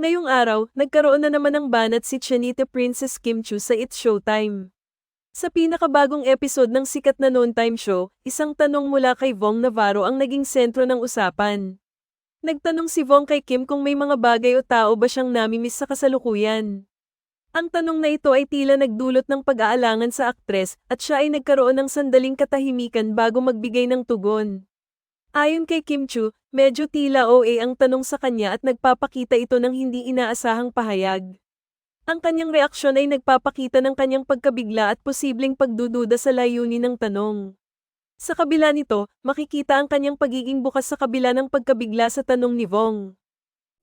Ngayong araw, nagkaroon na naman ng banat si Chanita Princess Kim Chu sa It's Showtime. Sa pinakabagong episode ng sikat na noon time show, isang tanong mula kay Vong Navarro ang naging sentro ng usapan. Nagtanong si Vong kay Kim kung may mga bagay o tao ba siyang namimiss sa kasalukuyan. Ang tanong na ito ay tila nagdulot ng pag-aalangan sa aktres at siya ay nagkaroon ng sandaling katahimikan bago magbigay ng tugon. Ayon kay Kim Chu, medyo tila OA ang tanong sa kanya at nagpapakita ito ng hindi inaasahang pahayag. Ang kanyang reaksyon ay nagpapakita ng kanyang pagkabigla at posibleng pagdududa sa layunin ng tanong. Sa kabila nito, makikita ang kanyang pagiging bukas sa kabila ng pagkabigla sa tanong ni Vong.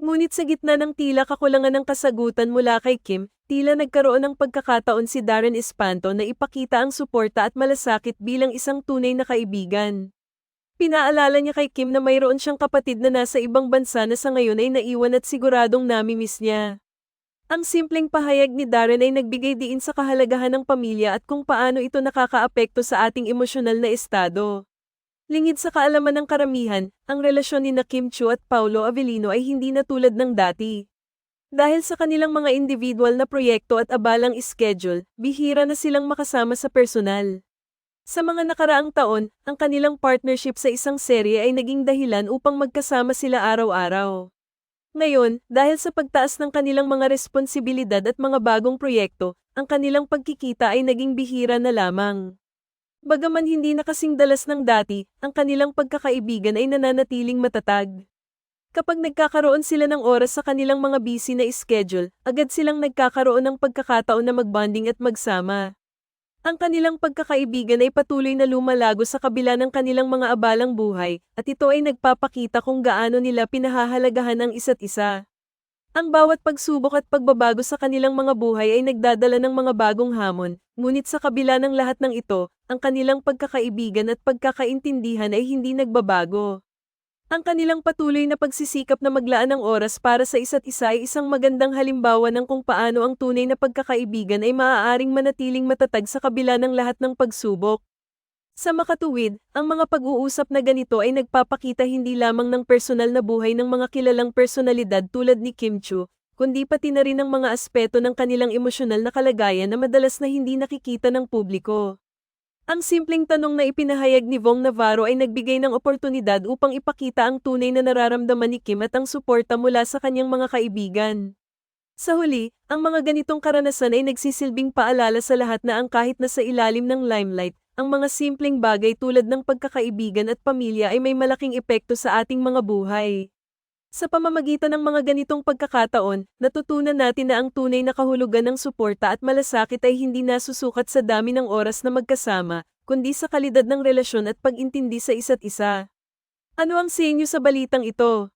Ngunit sa gitna ng tila kakulangan ng kasagutan mula kay Kim, tila nagkaroon ng pagkakataon si Darren Espanto na ipakita ang suporta at malasakit bilang isang tunay na kaibigan. Pinaalala niya kay Kim na mayroon siyang kapatid na nasa ibang bansa na sa ngayon ay naiwan at siguradong namimiss niya. Ang simpleng pahayag ni Darren ay nagbigay diin sa kahalagahan ng pamilya at kung paano ito nakakaapekto sa ating emosyonal na estado. Lingid sa kaalaman ng karamihan, ang relasyon ni na Kim Chu at Paulo Avellino ay hindi na tulad ng dati. Dahil sa kanilang mga individual na proyekto at abalang schedule, bihira na silang makasama sa personal. Sa mga nakaraang taon, ang kanilang partnership sa isang serye ay naging dahilan upang magkasama sila araw-araw. Ngayon, dahil sa pagtaas ng kanilang mga responsibilidad at mga bagong proyekto, ang kanilang pagkikita ay naging bihira na lamang. Bagaman hindi na kasing dalas ng dati, ang kanilang pagkakaibigan ay nananatiling matatag. Kapag nagkakaroon sila ng oras sa kanilang mga busy na schedule, agad silang nagkakaroon ng pagkakataon na magbanding at magsama. Ang kanilang pagkakaibigan ay patuloy na lumalago sa kabila ng kanilang mga abalang buhay, at ito ay nagpapakita kung gaano nila pinahahalagahan ang isa't isa. Ang bawat pagsubok at pagbabago sa kanilang mga buhay ay nagdadala ng mga bagong hamon, ngunit sa kabila ng lahat ng ito, ang kanilang pagkakaibigan at pagkakaintindihan ay hindi nagbabago. Ang kanilang patuloy na pagsisikap na maglaan ng oras para sa isa't isa ay isang magandang halimbawa ng kung paano ang tunay na pagkakaibigan ay maaaring manatiling matatag sa kabila ng lahat ng pagsubok. Sa makatuwid, ang mga pag-uusap na ganito ay nagpapakita hindi lamang ng personal na buhay ng mga kilalang personalidad tulad ni Kim Chu, kundi pati na rin ang mga aspeto ng kanilang emosyonal na kalagayan na madalas na hindi nakikita ng publiko. Ang simpleng tanong na ipinahayag ni Vong Navarro ay nagbigay ng oportunidad upang ipakita ang tunay na nararamdaman ni Kim at ang suporta mula sa kanyang mga kaibigan. Sa huli, ang mga ganitong karanasan ay nagsisilbing paalala sa lahat na ang kahit na sa ilalim ng limelight, ang mga simpleng bagay tulad ng pagkakaibigan at pamilya ay may malaking epekto sa ating mga buhay. Sa pamamagitan ng mga ganitong pagkakataon, natutunan natin na ang tunay na kahulugan ng suporta at malasakit ay hindi nasusukat sa dami ng oras na magkasama, kundi sa kalidad ng relasyon at pag-intindi sa isa't isa. Ano ang sa inyo sa balitang ito?